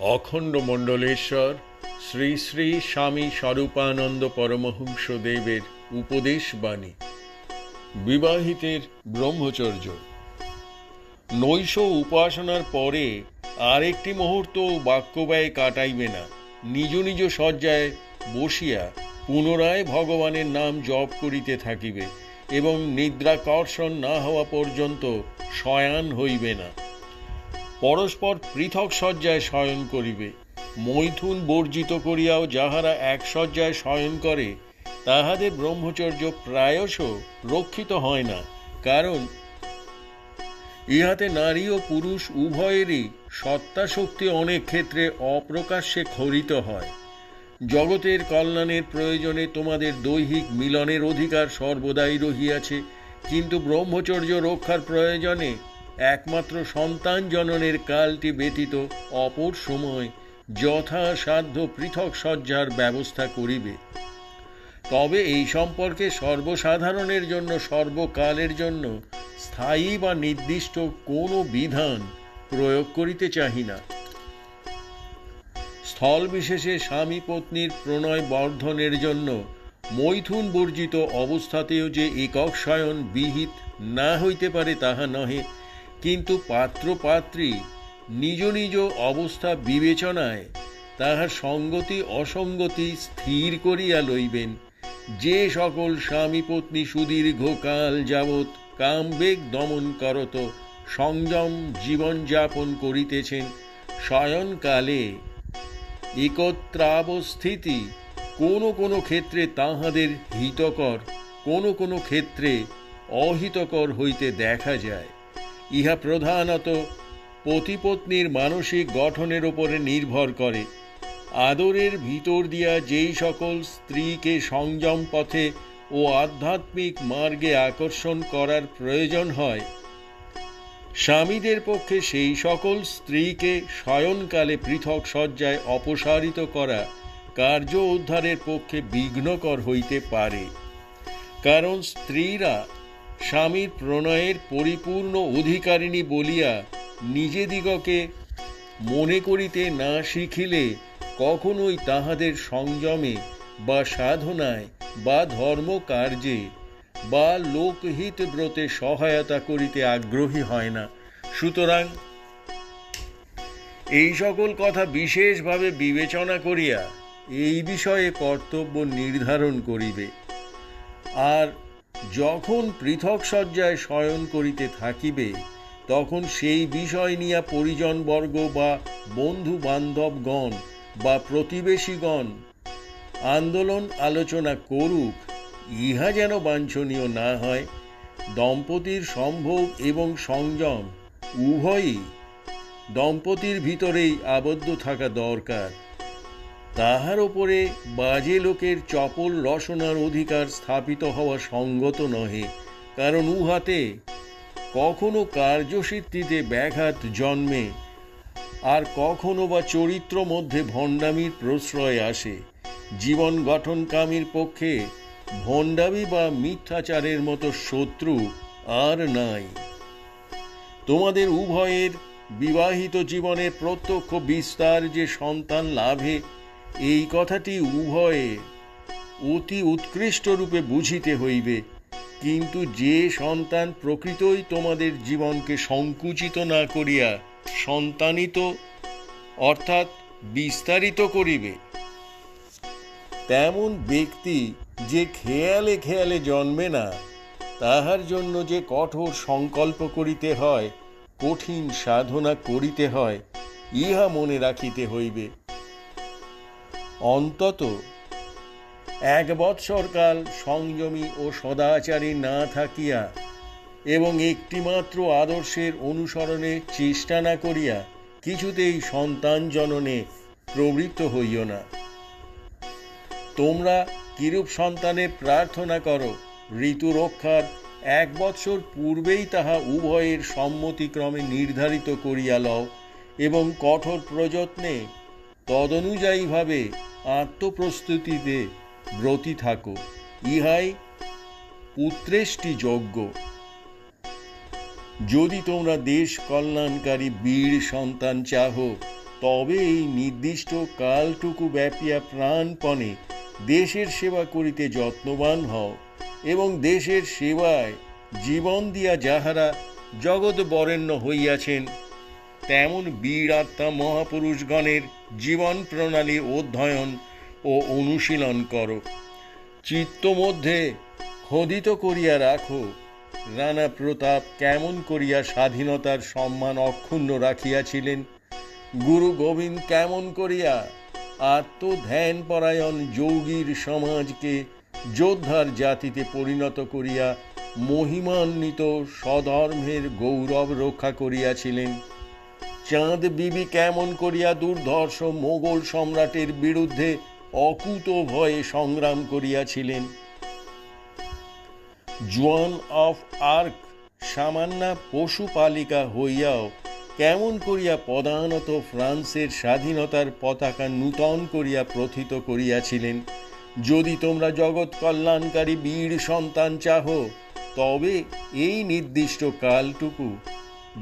অখণ্ড মণ্ডলেশ্বর, শ্রী শ্রী স্বামী স্বরূপানন্দ পরমহংস দেবের উপদেশ বাণী। বিবাহিতের ব্রহ্মচর্য। নৈশ উপাসনার পরে আরেকটি মুহূর্ত বাক্য ব্যয় কাটাইবে না। নিজ নিজ শয্যায় বসিয়া পুনরায় ভগবানের নাম জপ করিতে থাকিবে এবং নিদ্রাকর্ষণ না হওয়া পর্যন্ত শয়ান হইবে না। পরস্পর পৃথক শয্যায় শয়ন করিবে। মৈথুন বর্জিত করিয়াও যাহারা এক শয্যায় শয়ন করে, তাহাদের ব্রহ্মচর্য প্রায়শ রক্ষিত হয় না, কারণ ইহাতে নারী ও পুরুষ উভয়েরই সত্তা শক্তি অনেক ক্ষেত্রে অপ্রকাশ্যে খরিত হয়। জগতের কল্যাণের প্রয়োজনে তোমাদের দৈহিক মিলনের অধিকার সর্বদাই রহিয়াছে, কিন্তু ব্রহ্মচর্য রক্ষার প্রয়োজনে একমাত্র সন্তান জননের কালটি ব্যতীত অপর সময় যথাসাধ্য পৃথক সজ্জার ব্যবস্থা করিবে। তবে এই সম্পর্কে সর্বসাধারণের জন্য, সর্বকালের জন্য স্থায়ী বা নির্দিষ্ট কোনো বিধান প্রয়োগ করিতে চাহি না। স্থল বিশেষে স্বামী পত্নীর প্রণয় বর্ধনের জন্য মৈথুন বর্জিত অবস্থাতেও যে একক শয়ন বিহিত না হইতে পারে তাহা নহে কিন্তু পাত্র পাত্রী নিজ নিজ অবস্থা বিবেচনায় তাহার সঙ্গতি অসঙ্গতি স্থির করিয়া লইবেন। যে সকল স্বামী পত্নী সুদীর্ঘকাল যাবৎ কামবেগ দমন করত, সংযম জীবনযাপন করিতেছেন শয়নকালে একত্রাবস্থিতি কোনো কোনো ক্ষেত্রে তাহাদের হিতকর, কোনো কোনো ক্ষেত্রে অহিতকর হইতে দেখা যায়। ইহা প্রধানত পতিপত্নীর মানসিক গঠনের ওপরে নির্ভর করে। আদরের ভিতর দিয়া যেই সকল স্ত্রীকে সংযম পথে ও আধ্যাত্মিক মার্গে আকর্ষণ করার প্রয়োজন হয়, স্বামীদের পক্ষে সেই সকল স্ত্রীকে শয়নকালে পৃথক শয্যায় অপসারিত করা কার্য উদ্ধারের পক্ষে বিঘ্নকর হইতে পারে। কারণ স্ত্রীরা স্বামীর প্রণয়ের পরিপূর্ণ অধিকারিণী বলিয়া নিজেদিগকে মনে করিতে না শিখিলে কখনোই তাহাদের সংযমে বা সাধনায় বা ধর্ম কার্যে বা লোকহিত ব্রতে সহায়তা করিতে আগ্রহী হয় না। সুতরাং এই সকল কথা বিশেষভাবে বিবেচনা করিয়া এই বিষয়ে কর্তব্য নির্ধারণ করিবে। আর যখন পৃথক শয্যায় শয়ন করিতে থাকিবে, তখন সেই বিষয় নিয়া পরিজনবর্গ বা বন্ধু বান্ধবগণ বা প্রতিবেশীগণ আন্দোলন আলোচনা করুক, ইহা যেন বাঞ্ছনীয় না হয়। দম্পতির সম্ভোগ এবং সংযম উভয়ই দম্পতির ভিতরেই আবদ্ধ থাকা দরকার। তাহার ওপরে বাজে লোকের চপল রসনার অধিকার স্থাপিত হওয়া সঙ্গত নহে, কারণ উহাতে কখনো কার্যসিদ্ধিতে ব্যাঘাত জন্মে আর কখনো বা চরিত্র মধ্যে ভণ্ডামির প্রশ্রয় আসে। জীবন গঠনকামীর পক্ষে ভণ্ডামি বা মিথ্যাচারের মতো শত্রু আর নাই। তোমাদের উভয়ের বিবাহিত জীবনের প্রত্যক্ষ বিস্তার যে সন্তান লাভে এই কথাটি উভয়ে অতি উৎকৃষ্ট রূপে বুঝিতে হইবে। কিন্তু যে সন্তান প্রকৃতই তোমাদের জীবনকে সংকুচিত না করিয়া সন্তানিত, অর্থাৎ বিস্তারিত করিবে। তেমন ব্যক্তি যে খেয়ালে খেয়ালে জন্মে না, তাহার জন্য যে কঠোর সংকল্প করিতে হয়, কঠিন সাধনা করিতে হয়, ইহা মনে রাখিতে হইবে। অন্তত এক বৎসরকাল সংযমী ও সদাচারী না থাকিয়া এবং একটিমাত্র আদর্শের অনুসরণে চেষ্টা না করিয়া কিছুতেই সন্তান জননে প্রবৃত্ত হইও না। তোমরা কিরূপ সন্তানের প্রার্থনা করো, ঋতু রক্ষার এক বৎসর পূর্বেই তাহা উভয়ের সম্মতিক্রমে নির্ধারিত করিয়া লও এবং কঠোর প্রযত্নে তদনুযায়ীভাবে আত্মপ্রস্তুতিতে ব্রতী থাকো। ইহাই পুত্রেষ্টি যজ্ঞ। যদি তোমরা দেশ কল্যাণকারী বীর সন্তান চাহ, তবে এই নির্দিষ্ট কালটুকু ব্যাপিয়া প্রাণপণে দেশের সেবা করিতে যত্নবান হও এবং দেশের সেবায় জীবন দিয়া যাহারা জগৎ বরেণ্য হইয়াছেন তেমন বীর আত্মা মহাপুরুষগণের জীবন প্রণালী অধ্যয়ন ও অনুশীলন করো। চিত্ত মধ্যে খোদিত করিয়া রাখো। রানা প্রতাপ কেমন করিয়া স্বাধীনতার সম্মান অক্ষুণ্ণ রাখিয়াছিলেন। গুরু গোবিন্দ কেমন করিয়া আত্মধ্যান পরায়ণ যোগীর সমাজকে যোদ্ধার জাতিতে পরিণত করিয়া মহিমান্বিত স্বধর্মের গৌরব রক্ষা করিয়াছিলেন। চাঁদ বিবি কেমন করিয়া দুর্ধর্ষ মোগল সম্রাটের বিরুদ্ধে অকুত ভয়ে সংগ্রাম করিয়াছিলেন। জোয়ান অফ আর্ক, সামান্যা পশুপালিকা হইয়াও কেমন করিয়া প্রধানত ফ্রান্সের স্বাধীনতার পতাকা নূতন করিয়া প্রথিত করিয়াছিলেন। যদি তোমরা জগৎ কল্যাণকারী বীর সন্তান চাহ, তবে এই নির্দিষ্ট কালটুকু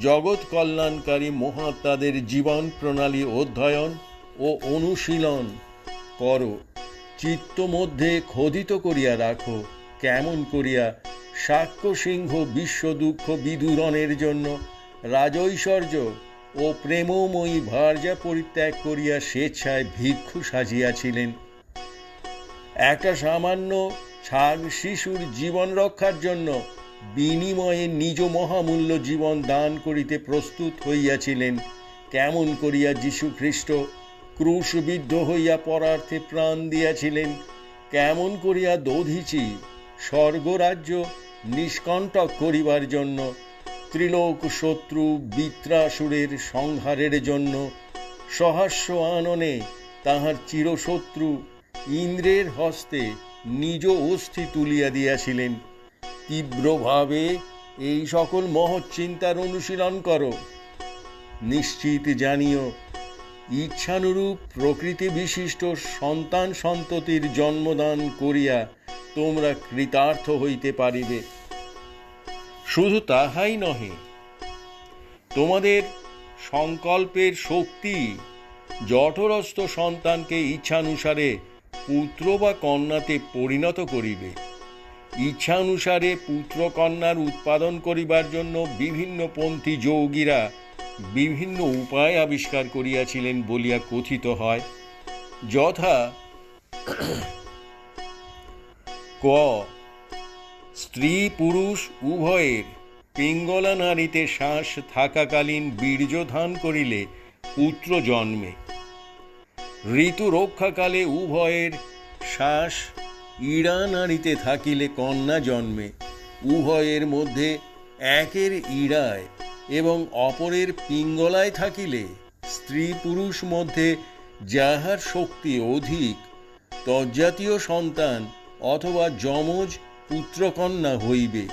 জগৎ কল্যাণকারী মহাত্মাদের জীবন প্রণালী অধ্যয়ন ও অনুশীলন করো। চিত্ত মধ্যে খোদিত করিয়া রাখো। কেমন করিয়া? সাক্ষ্য সিংহ বিশ্ব দুঃখ বিদূরণের জন্য রাজৈশ্বর্য ও প্রেমময়ী ভার্যা পরিত্যাগ করিয়া স্বেচ্ছায় ভিক্ষু সাজিয়াছিলেন। একটা সামান্য ছাগ শিশুর জীবন রক্ষার জন্য বিনিময়ে নিজ মহামূল্য জীবন দান করিতে প্রস্তুত হইয়াছিলেন। কেমন করিয়া যীশু খ্রিস্ট ক্রুশবিদ্ধ হইয়া পরার্থে প্রাণ দিয়াছিলেন, কেমন করিয়া দধিচি স্বর্গরাজ্য নিষ্কণ্টক করিবার জন্য, ত্রিলোক শত্রু বিত্রাসুরের সংহারের জন্য, সহাস্য আননে তাহার চিরশত্রু ইন্দ্রের হস্তে নিজ অস্থি তুলিয়া দিয়াছিলেন। তীব্রভাবে এই সকল মহৎ চিন্তার অনুশীলন করো। নিশ্চিত জানিও, ইচ্ছানুরূপ প্রকৃতি বিশিষ্ট সন্তান সন্ততির জন্মদান করিয়া তোমরা কৃতার্থ হইতে পারিবে। শুধু তাহাই নহে, তোমাদের সংকল্পের শক্তি জঠরস্থ সন্তানকে ইচ্ছানুসারে পুত্র বা কন্যাতে পরিণত করিবে। ইচ্ছানুসারে পুত্র কন্যার উৎপাদন করিবার জন্য বিভিন্ন পন্থী যোগীরা বিভিন্ন উপায় আবিষ্কার করিয়াছিলেন বলিয়া কথিত হয়। যথা ক, স্ত্রী পুরুষ উভয়ের পিঙ্গলা নারীতে শ্বাস থাকাকালীন বীর্যধান করিলে পুত্র জন্মে। ঋতু রক্ষাকালে উভয়ের শ্বাস ইড়া নারীতে থাকিলে কন্যা জন্মে, উভয়ের মধ্যে একের ইড়ায় এবং অপরের পিঙ্গলায় থাকিলে স্ত্রী পুরুষ মধ্যে যাহার শক্তি অধিক, তজ্জাতীয় সন্তান অথবা যমজ পুত্রকন্যা হইবে।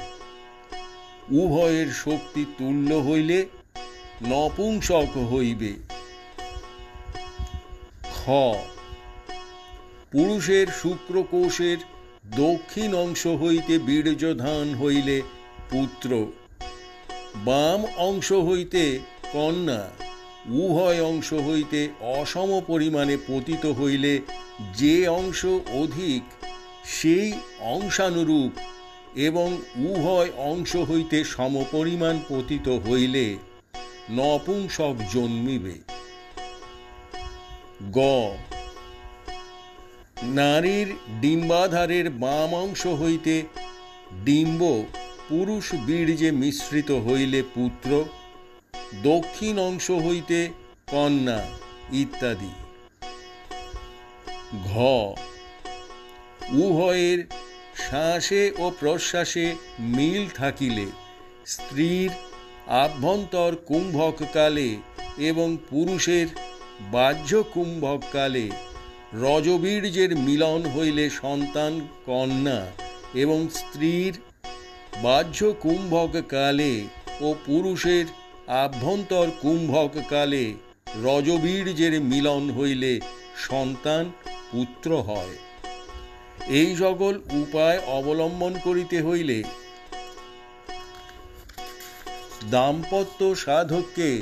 উভয়ের শক্তি তুল্য হইলে নপুংসক হইবে। খ পুরুষের শুক্রকোষের দক্ষিণ অংশ হইতে বীর্যধান হইলে পুত্র, বাম অংশ হইতে কন্যা, উভয় অংশ হইতে অসম পরিমাণে পতিত হইলে যে অংশ অধিক, সেই অংশানুরূপ এবং উভয় অংশ হইতে সমপরিমাণ পতিত হইলে নপুংসক জন্মিবে। গ নারীর ডিম্বাধারের বাম অংশ হইতে ডিম্ব পুরুষ বীর্যে মিশ্রিত হইলে পুত্র, দক্ষিণ অংশ হইতে কন্যা ইত্যাদি। ঘ, উভয়ের শ্বাসে ও প্রশ্বাসে মিল থাকিলে স্ত্রীর আভ্যন্তর কুম্ভককালে এবং পুরুষের বাহ্য কুম্ভককালে রজবীর্যের মিলন হইলে সন্তান, কন্যা এবং স্ত্রীর বাহ্য কুম্ভককালে ও পুরুষের আভ্যন্তর কুম্ভককালে রজবীর্যের মিলন হইলে সন্তান, পুত্র হয়। এই সকল উপায় অবলম্বন করিতে হইলে দাম্পত্য সাধককে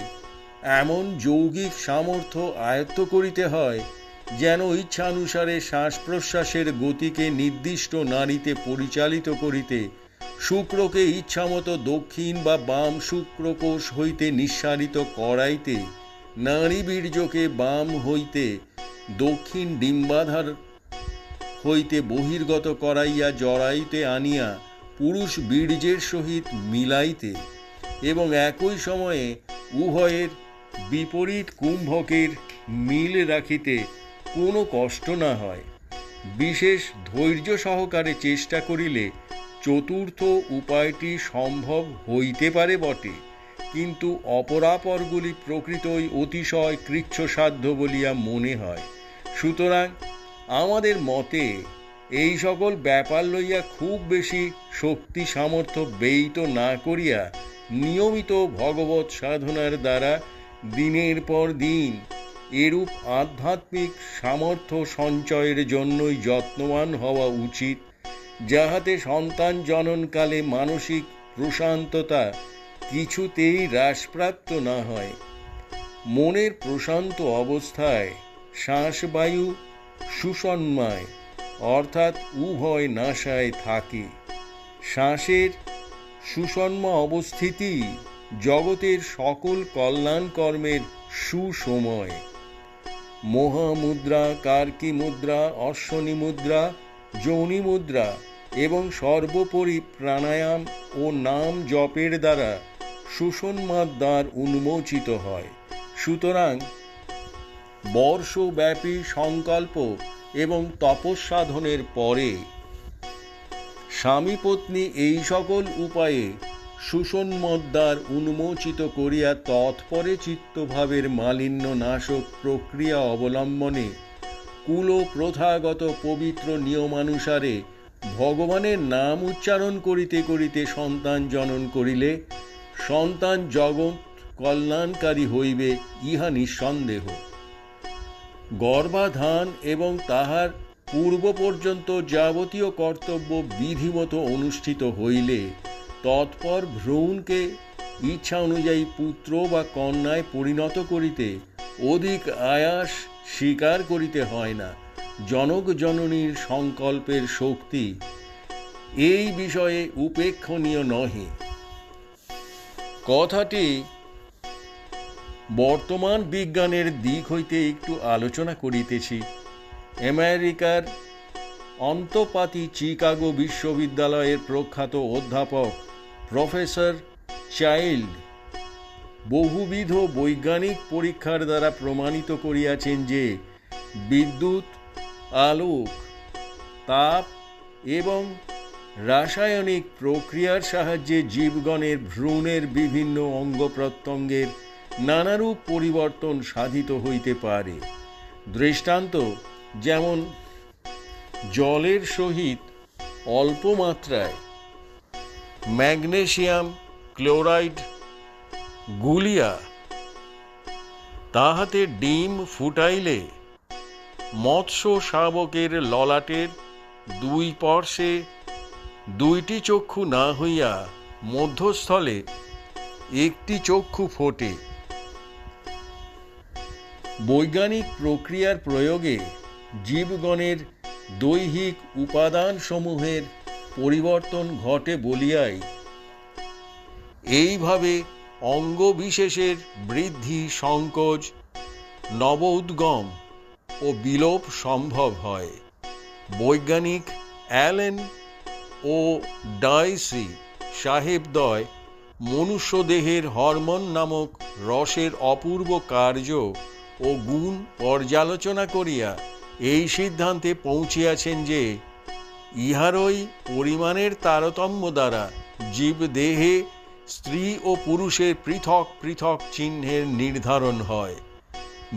এমন যৌগিক সামর্থ্য আয়ত্ত করিতে হয় যেন ইচ্ছানুসারে শ্বাস প্রশ্বাসের গতিকে নির্দিষ্ট নারীতে পরিচালিত করিতে শুক্রকে ইচ্ছামতো দক্ষিণ বা বাম শুক্রকোষ হইতে নিঃসারিত করাইতে নারী বীর্যকে বাম হইতে দক্ষিণ ডিম্বাধার হইতে বহির্গত করাইয়া জড়াইতে আনিয়া পুরুষ বীর্যের সহিত মিলাইতে এবং একই সময়ে উভয়ের বিপরীত কুম্ভকের মিল রাখিতে কোনো কষ্ট না হয়। বিশেষ ধৈর্য সহকারে চেষ্টা করিলে চতুর্থ উপায়টি সম্ভব হইতে পারে বটে। কিন্তু অপরাপরগুলি প্রকৃতই অতিশয় কৃচ্ছসাধ্য বলিয়া মনে হয়। সুতরাং আমাদের মতে এই সকল ব্যাপার লইয়া খুব বেশি শক্তি সামর্থ্য ব্যয়িত না করিয়া নিয়মিত ভগবত সাধনার দ্বারা দিনের পর দিন এরূপ আধ্যাত্মিক সামর্থ্য সঞ্চয়ের জন্যই যত্নবান হওয়া উচিত, যাহাতে সন্তান জননকালে মানসিক প্রশান্ততা কিছুতেই হ্রাসপ্রাপ্ত না হয়। মনের প্রশান্ত অবস্থায় শ্বাসবায়ু সুসন্ময় অর্থাৎ উভয় নাশায় থাকে। শ্বাসের সুষন্ম অবস্থিতি জগতের সকল কল্যাণ কর্মের সুসময়। মহামুদ্রা, কার্কি মুদ্রা, অশ্বনী মুদ্রা, যৌনি মুদ্রা এবং সর্বোপরি প্রাণায়াম ও নাম জপের দ্বারা সুষন্মার দ্বার উন্মোচিত হয়। সুতরাং বর্ষব্যাপী সংকল্প এবং তপস্সাধনের পরে স্বামী পত্নী এই সকল উপায়ে সুষন্মদ্বার উন্মোচিত করিয়া তৎপরে চিত্তভাবের মালিন্য নাশক প্রক্রিয়া অবলম্বনে কুল প্রথাগত পবিত্র নিয়মানুসারে ভগবানের নাম উচ্চারণ করিতে করিতে সন্তান জনন করিলে সন্তান জগৎ কল্যাণকারী হইবে ইহা নিঃসন্দেহ। গর্ভাধান এবং তাহার পূর্ব পর্যন্ত যাবতীয় কর্তব্য বিধিমতো অনুষ্ঠিত হইলে তৎপর ভ্রূণকে ইচ্ছা অনুযায়ী পুত্র বা কন্যায় পরিণত করিতে অধিক আয়াস স্বীকার করিতে হয় না। জনক জননীর সংকল্পের শক্তি এই বিষয়ে উপেক্ষণীয় নহে। কথাটি বর্তমান বিজ্ঞানের দিক হইতে একটু আলোচনা করিতেছি। আমেরিকার অন্তপাতি চিকাগো বিশ্ববিদ্যালয়ের প্রখ্যাত অধ্যাপক প্রফেসর চাইল্ড বহুবিধ বৈজ্ঞানিক পরীক্ষার দ্বারা প্রমাণিত করিয়াছেন যে বিদ্যুৎ, আলোক, তাপ এবং রাসায়নিক প্রক্রিয়ার সাহায্যে জীবগণের ভ্রূণের বিভিন্ন অঙ্গ প্রত্যঙ্গের নানারূপ পরিবর্তন সাধিত হইতে পারে। দৃষ্টান্ত, যেমন জলের সহিত অল্প মাত্রায় ম্যাগনেশিয়াম ক্লোরাইড গুলিয়া তাহাতে ডিম ফুটাইলে মৎস্য শাবকের ললাটের দুই পার্শ্বে দুইটি চক্ষু না হইয়া মধ্যস্থলে একটি চক্ষু ফোটে। বৈজ্ঞানিক প্রক্রিয়ার প্রয়োগে জীবগণের দৈহিক উপাদানসমূহের পরিবর্তন ঘটে বলিয়াই। এইভাবে অঙ্গবিশেষের বৃদ্ধি সংকোচ, নব উদ্গম ও বিলোপ সম্ভব হয়। বৈজ্ঞানিক অ্যালেন ও ডাইসি সাহেবদয় মনুষ্যদেহের হরমোন নামক রসের অপূর্ব কার্য ও গুণ পর্যালোচনা করিয়া এই সিদ্ধান্তে পৌঁছিয়াছেন যে ইহারই পরিমাণের তারতম্য দ্বারা জীব দেহে স্ত্রী ও পুরুষের পৃথক পৃথক চিহ্নের নির্ধারণ হয়।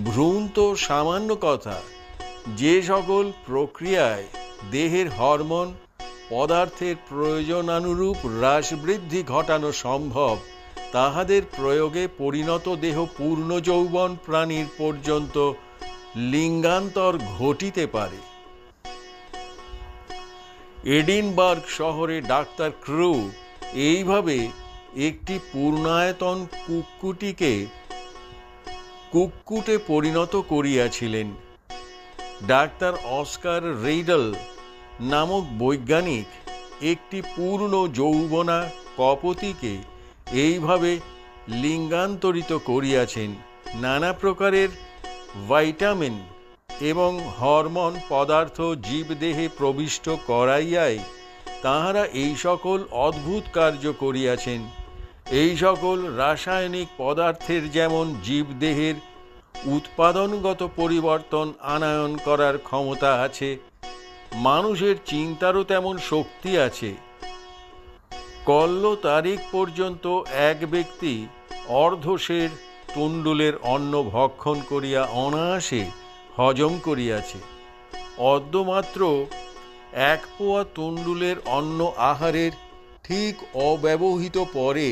ভ্রূণ তো সামান্য কথা, যে সকল প্রক্রিয়ায় দেহের হরমোন, পদার্থের প্রয়োজনানুরূপ হ্রাস বৃদ্ধি ঘটানো সম্ভব, তাহাদের প্রয়োগে পরিণত দেহ পূর্ণ যৌবন প্রাণীর পর্যন্ত লিঙ্গান্তর ঘটিতে পারে। এডিনবার্গ শহরে ডাক্তার ক্রু এইভাবে একটি পূর্ণায়তন কুকুটিকে কুক্কুটে পরিণত করিয়াছিলেন। ডাক্তার অস্কার রেইডল নামক বৈজ্ঞানিক একটি পূর্ণ যৌবনা কপতিকে এইভাবে লিঙ্গান্তরিত করিয়াছেন। নানা প্রকারের ভাইটামিন এবং হরমোন পদার্থ জীবদেহে প্রবিষ্ট করাইয়াই তাহারা এই সকল অদ্ভুত কার্য করিয়াছেন। এই সকল রাসায়নিক পদার্থের যেমন জীবদেহের উৎপাদনগত পরিবর্তন আনায়ন করার ক্ষমতা আছে, মানুষের চিন্তারও তেমন শক্তি আছে। কল্ল তারিখ পর্যন্ত এক ব্যক্তি অর্ধশের তুণ্ডুলের অন্ন ভক্ষণ করিয়া অনায়াসে হজম করিয়াছে। অদ্যমাত্র এক পোয়া তুণ্ডুলের অন্ন আহারের ঠিক অব্যবহিত পরে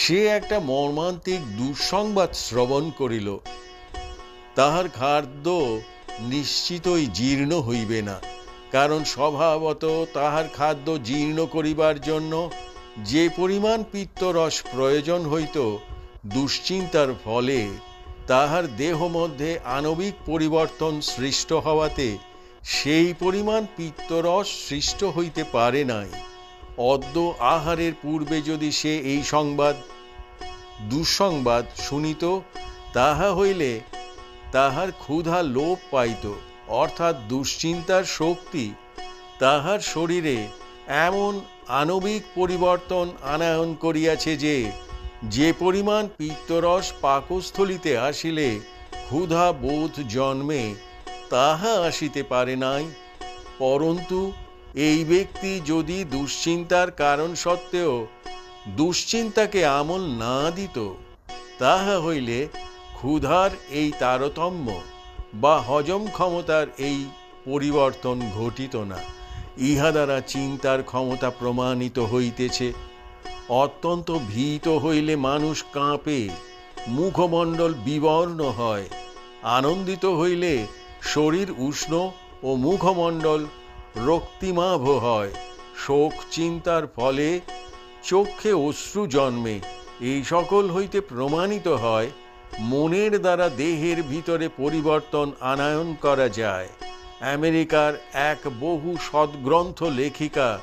সে একটা মর্মান্তিক দুঃসংবাদ শ্রবণ করিল। তাহার খাদ্য নিশ্চিতই জীর্ণ হইবে না, কারণ স্বভাবত তাহার খাদ্য জীর্ণ করিবার জন্য যে পরিমাণ পিত্তরস প্রয়োজন হইত, দুশ্চিন্তার ফলে তাহার দেহ মধ্যে আণবিক পরিবর্তন সৃষ্ট হওয়াতে সেই পরিমাণ পিত্তরস সৃষ্ট হইতে পারে নাই। অদ্য আহারের পূর্বে যদি সে এই সংবাদ, দুঃসংবাদ শুনিত, তাহা হইলে তাহার ক্ষুধা লোপ পাইত, অর্থাৎ দুশ্চিন্তার শক্তি তাহার শরীরে এমন আণবিক পরিবর্তন আনায়ন করিয়াছে যে যে পরিমাণ পিত্তরস পাকস্থলিতে আসিলে, ক্ষুধা বোধ জন্মে, তাহা আসিতে পারে নাই। পরন্তু, এই ব্যক্তি যদি দুশ্চিন্তার কারণ সত্ত্বেও দুশ্চিন্তাকে আমল না দিত, তাহা হইলে ক্ষুধার এই তারতম্য বা হজম ক্ষমতার এই পরিবর্তন ঘটিত না। ইহা দ্বারা চিন্তার ক্ষমতা প্রমাণিত হইতেছে। অত্যন্ত ভীত হইলে মানুষ কাঁপে, মুখমণ্ডল বিবর্ণ হয়। আনন্দিত হইলে শরীর উষ্ণ ও মুখমণ্ডল রক্তিমাভ হয়। শোক চিন্তার ফলে চক্ষে অশ্রু জন্মে। এই সকল হইতে প্রমাণিত হয়, মনের দ্বারা দেহের ভিতরে পরিবর্তন আনায়ন করা যায়। আমেরিকার এক বহু সদ্গ্রন্থ লেখিকা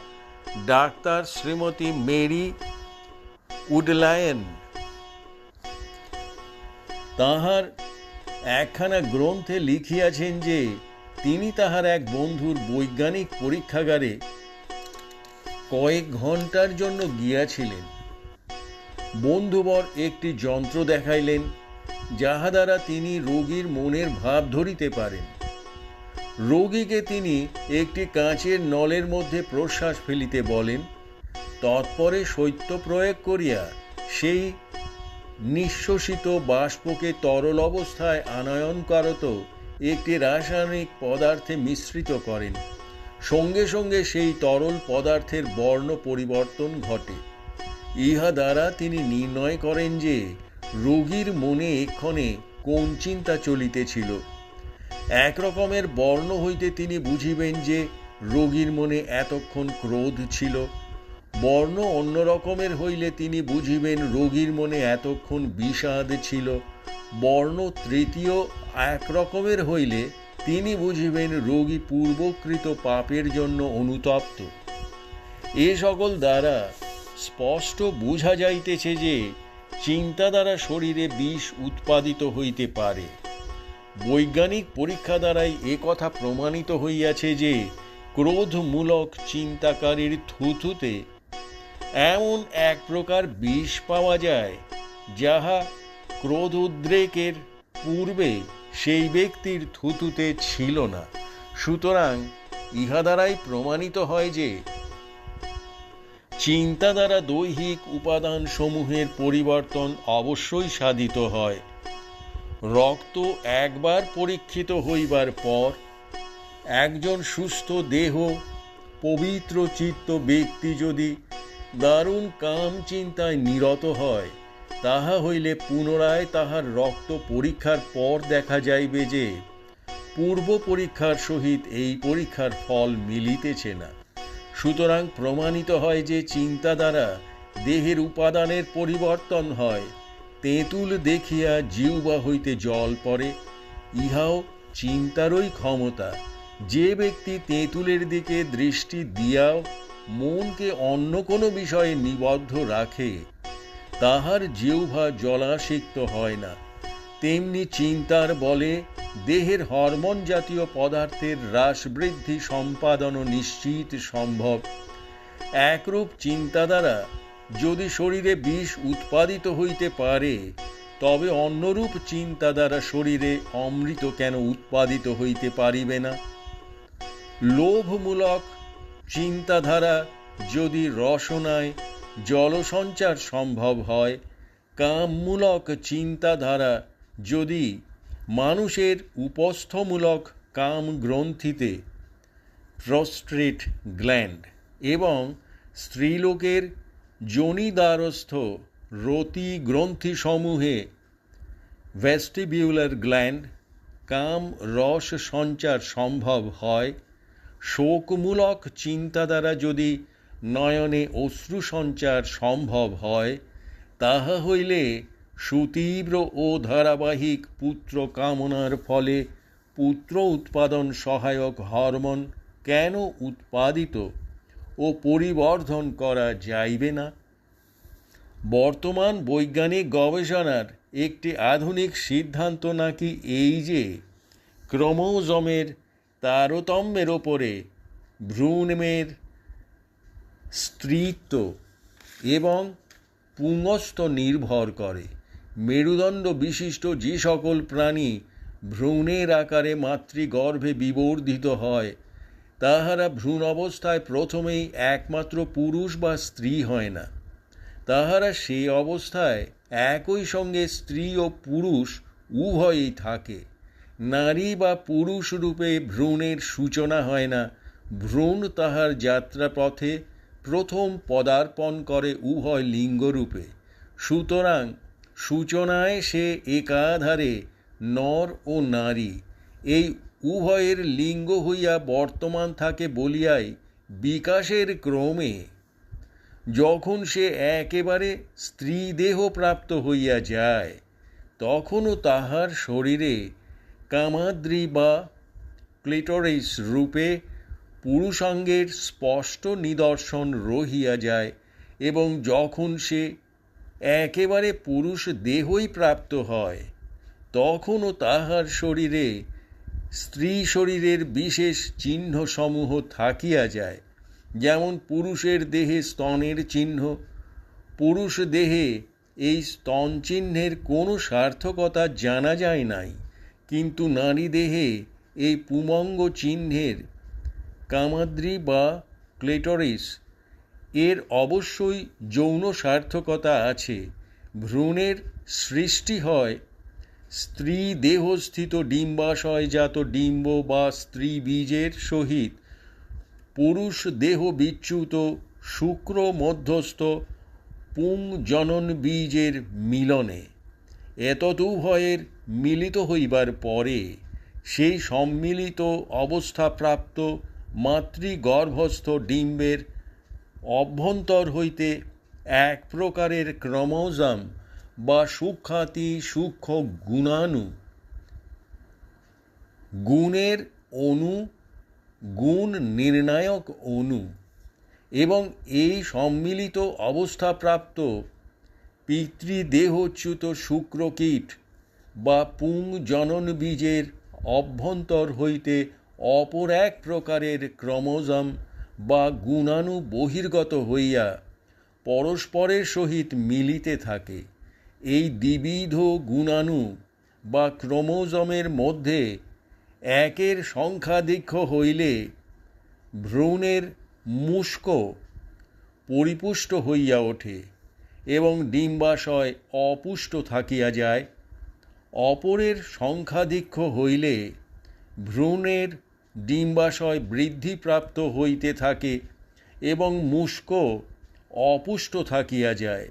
ডাক্তার শ্রীমতী মেরি উডলায়ন। তাহার একখানা গ্রন্থে লিখিয়াছেন যে, তিনি তাহার এক বন্ধুর বৈজ্ঞানিক পরীক্ষাগারে কয়েক ঘণ্টার জন্য গিয়াছিলেন। বন্ধুবর একটি যন্ত্র দেখাইলেন, যাহা দ্বারা তিনি রোগীর মনের ভাব ধরিতে পারেন। রোগীকে তিনি একটি কাঁচের নলের মধ্যে প্রশ্বাস ফেলিতে বলেন, তৎপরে শৈত্য প্রয়োগ করিয়া সেই নিঃশ্বসিত বাষ্পকে তরল অবস্থায় আনয়ন করত, একটি রাসায়নিক পদার্থে মিশ্রিত করেন। সঙ্গে সঙ্গে সেই তরল পদার্থের বর্ণ পরিবর্তন ঘটে। ইহা দ্বারা তিনি নির্ণয় করেন যে রোগীর মনে এক্ষণে কোন চিন্তা চলিতেছিল। এক রকমের বর্ণ হইতে তিনি বুঝিবেন যে রোগীর মনে এতক্ষণ ক্রোধ ছিল। বর্ণ অন্য রকমের হইলে তিনি বুঝিবেন রোগীর মনে এতক্ষণ বিষাদ ছিল। বর্ণ তৃতীয় এক রকমের হইলে তিনি বুঝিবেন রোগী পূর্বকৃত পাপের জন্য অনুতপ্ত। এ সকল দ্বারা স্পষ্ট বোঝা যাইতেছে যে চিন্তা দ্বারা শরীরে বিষ উৎপাদিত হইতে পারে। বৈজ্ঞানিক পরীক্ষা দ্বারাই এ কথা প্রমাণিত হইয়াছে যে, ক্রোধমূলক চিন্তাকারীর থুথুতে এমন এক প্রকার বিষ পাওয়া যায়, যাহা ক্রোধ উদ্রেকের পূর্বে সেই ব্যক্তির থুতুতে ছিল না। সুতরাং ইহা দ্বারাই প্রমাণিত হয় যে, চিন্তা দ্বারা দৈহিক উপাদান সমূহের পরিবর্তন অবশ্যই সাধিত হয়। রক্ত একবার পরীক্ষিত হইবার পর, একজন সুস্থ দেহ, পবিত্র চিত্ত ব্যক্তি যদি দারুণ কাম চিন্তায় নিরত হয়, তাহা হইলে পুনরায় তাহার রক্ত পরীক্ষার পর দেখা যাইবে যে, পূর্ব পরীক্ষার সহিত এই পরীক্ষার ফল মিলিতেছে না। সুতরাং প্রমাণিত হয় যে চিন্তা দ্বারা দেহের উপাদানের পরিবর্তন হয় তেঁতুল দেখিয়া জিউবা হইতে জল পড়ে, ইহাও চিন্তারই ক্ষমতা। যে ব্যক্তি তেঁতুলের দিকে দৃষ্টি দিয়াও মনকে অন্য কোনো বিষয়ে নিবদ্ধ রাখে, তাহার জিহ্বা জলাসিক্ত হয় না। তেমনি চিন্তার বলে দেহের হরমোন জাতীয় পদার্থের হ্রাস বৃদ্ধি সম্পাদন নিশ্চিত সম্ভব। একরূপ চিন্তা দ্বারা যদি শরীরে বিষ উৎপাদিত হইতে পারে, তবে অন্যরূপ চিন্তা দ্বারা শরীরে অমৃত কেন উৎপাদিত হইতে পারিবে না? লোভমূলক চিন্তাধারা যদি রসনায় জলসঞ্চার সম্ভব হয়, কামমূলক চিন্তাধারা যদি মানুষের উপস্থমূলক কাম গ্রন্থিতে প্রস্ট্রেট গ্ল্যান্ড এবং স্ত্রীলোকের যোনিদ্বারস্থ রতি গ্রন্থিসমূহে ভেস্টিবিউলার গ্ল্যান্ড কাম, রস সঞ্চার সম্ভব হয়। শোকমূলক চিন্তা দ্বারা যদি নয়নে অশ্রু সঞ্চার সম্ভব হয়, তাহা হইলে সুতীব্র ও ধারাবাহিক পুত্র কামনার ফলে পুত্র উৎপাদন সহায়ক হরমোন কেন উৎপাদিত? ও পরিবর্ধন করা যাইবে না। বর্তমান বৈজ্ঞানিক গবেষণার একটি আধুনিক সিদ্ধান্ত নাকি এই যে, ক্রোমোজমের তারতম্যের ওপরে ভ্রূণের স্ত্রীত্ব এবং পুংস্থ নির্ভর করে। মেরুদণ্ড বিশিষ্ট যে সকল প্রাণী ভ্রূণের আকারে মাতৃগর্ভে বিবর্ধিত হয় তাহারা ভ্রূণ অবস্থায় প্রথমেই একমাত্র পুরুষ বা স্ত্রী হয় না। তাহারা সে অবস্থায় একই সঙ্গে স্ত্রী ও পুরুষ উভয়েই থাকে। নারী বা পুরুষ রূপে ভ্রূণের সূচনা হয় না। ভ্রূণ তাহার যাত্রাপথে প্রথম পদার্পণ করে উভয় লিঙ্গরূপে সুতরাং সূচনায় সে একাধারে নর ও নারী। এই উভয়ের লিঙ্গ হইয়া বর্তমান থাকে বলিয়াই বিকাশের ক্রমে। যখন সে একেবারে স্ত্রী দেহ প্রাপ্ত হইয়া যায়, তখনও তাহার শরীরে কামাদ্রি বা ক্লিটরিস রূপে পুরুষাঙ্গের স্পষ্ট নিদর্শন রহিয়া যায় এবং যখন সে একেবারে পুরুষ দেহই প্রাপ্ত হয়, তখনও তাহার শরীরে স্ত্রী শরীরের বিশেষ চিহ্ন সমূহ থাকিয়া যায়, যেমন পুরুষের দেহে স্তনের চিহ্ন, পুরুষ দেহে এই স্তন চিহ্নের কোনো সার্থকতা জানা যায় নাই, কিন্তু নারী দেহে এই পুমঙ্গ চিহ্নের কামাদ্রি বা ক্লেটরিস, এর অবশ্যই যৌন সার্থকতা আছে, ভ্রূণের সৃষ্টি হয় স্ত্রী দেহস্থিত ডিম্বাশয়জাত ডিম্ব বা স্ত্রী বীজের সহিত পুরুষ দেহ বিচ্যুত শুক্র মধ্যস্থ পুং জনন বীজের মিলনে। এতদুভয়ের মিলিত হইবার পরে সেই সম্মিলিত অবস্থাপ্রাপ্ত মাতৃগর্ভস্থ ডিম্বের অভ্যন্তর হইতে এক প্রকারের ক্রমোজাম বা সূক্ষাতি সূক্ষ্ম গুণাণু। গুণের অণু, গুণ নির্ণায়ক অণু এবং এই সম্মিলিত অবস্থাপ্রাপ্ত পিতৃদেহচ্যুত শুক্রকীট বা পুং জনন বীজের অভ্যন্তর হইতে অপর এক প্রকারের ক্রমোজম বা গুণাণু বহির্গত হইয়া পরস্পরের সহিত মিলিতে থাকে। এই দ্বিবিধ গুণাণু বা ক্রোমোজমের মধ্যে একের সংখ্যাধিক্য হইলে ভ্রূণের মুস্ক পরিপুষ্ট হইয়া ওঠে এবং ডিম্বাশয় অপুষ্ট থাকিয়া যায়। অপরের সংখ্যাধিক্য হইলে ভ্রূণের ডিম্বাশয় বৃদ্ধিপ্রাপ্ত হইতে থাকে এবং মুস্ক অপুষ্ট থাকিয়া যায়।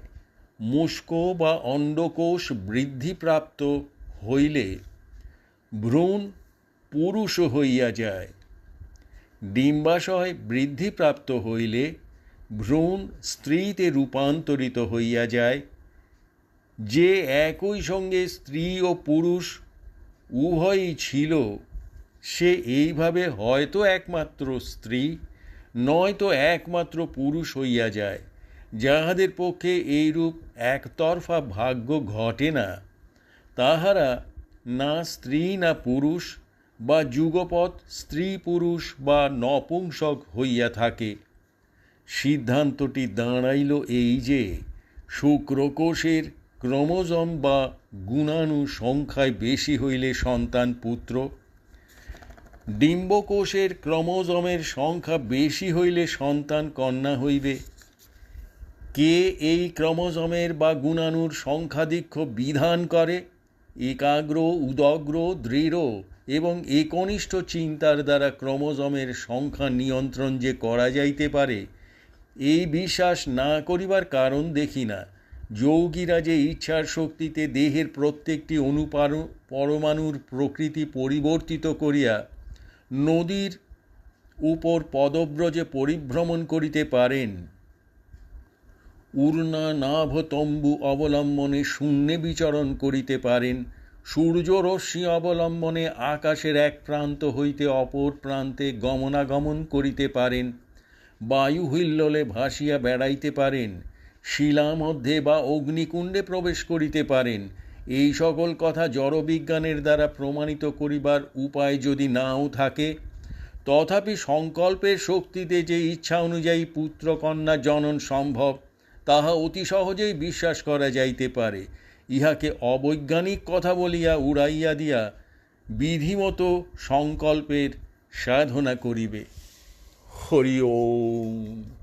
মুস্ক বা অণ্ডকোষ বৃদ্ধিপ্রাপ্ত হইলে ভ্রূণ পুরুষ হইয়া যায়। ডিম্বাশয় বৃদ্ধিপ্রাপ্ত হইলে ভ্রূণ স্ত্রীতে রূপান্তরিত হইয়া যায়। যে একই সঙ্গে স্ত্রী ও পুরুষ উভয়ই ছিল, সে এইভাবে হয়তো একমাত্র স্ত্রী, নয়তো একমাত্র পুরুষ হইয়া যায়। যাহাদের পক্ষে এইরূপ একতরফা ভাগ্য ঘটে না, তাহারা না স্ত্রী না পুরুষ বা যুগপৎ স্ত্রী পুরুষ বা নপুংসক হইয়া থাকে। সিদ্ধান্তটি দাঁড়াইল এই যে, শুক্রকোষের ক্রোমোজম বা গুণাণু সংখ্যায় বেশি হইলে সন্তান পুত্র। ডিম্বকোষের ক্রোমোজমের সংখ্যা বেশি হইলে সন্তান কন্যা হইবে। কে এই ক্রোমোজমের বা গুণাণুর সংখ্যাধিক্য বিধান করে? একাগ্র, উদগ্র, দৃঢ় এবং একনিষ্ঠ চিন্তার দ্বারা ক্রোমোজমের সংখ্যা নিয়ন্ত্রণ যে করা যাইতে পারে, এই বিশ্বাস না করিবার কারণ দেখি না। যোগীরা যে ইচ্ছার শক্তিতে দেহের প্রত্যেকটি অনুপার, পরমাণুর প্রকৃতি পরিবর্তিত করিয়া নদীর উপর পদব্রজে পরিভ্রমণ করিতে পারেন। উর্ণা নাভ তম্বু অবলম্বনে শূন্যে বিচরণ করিতে পারেন। সূর্যরশ্মি অবলম্বনে আকাশের এক প্রান্ত হইতে অপর প্রান্তে গমনাগমন করিতে পারেন। বায়ু হিল্লোলে ভাসিয়া বেড়াইতে পারেন। শিলা মধ্যে বা অগ্নিকুণ্ডে প্রবেশ করিতে পারেন। এই সকল কথা জড়বিজ্ঞানের দ্বারা প্রমাণিত করিবার উপায় যদি নাও থাকে, তথাপি সংকল্পের শক্তিতে যে ইচ্ছা অনুযায়ী পুত্রকন্যা জনন সম্ভব। তাহা অতি সহজেই বিশ্বাস করা যাইতে পারে। ইহাকে অবৈজ্ঞানিক কথা বলিয়া উড়াইয়া দিয়া বিধিমতো সংকল্পের সাধনা করিবে। হরি ওম।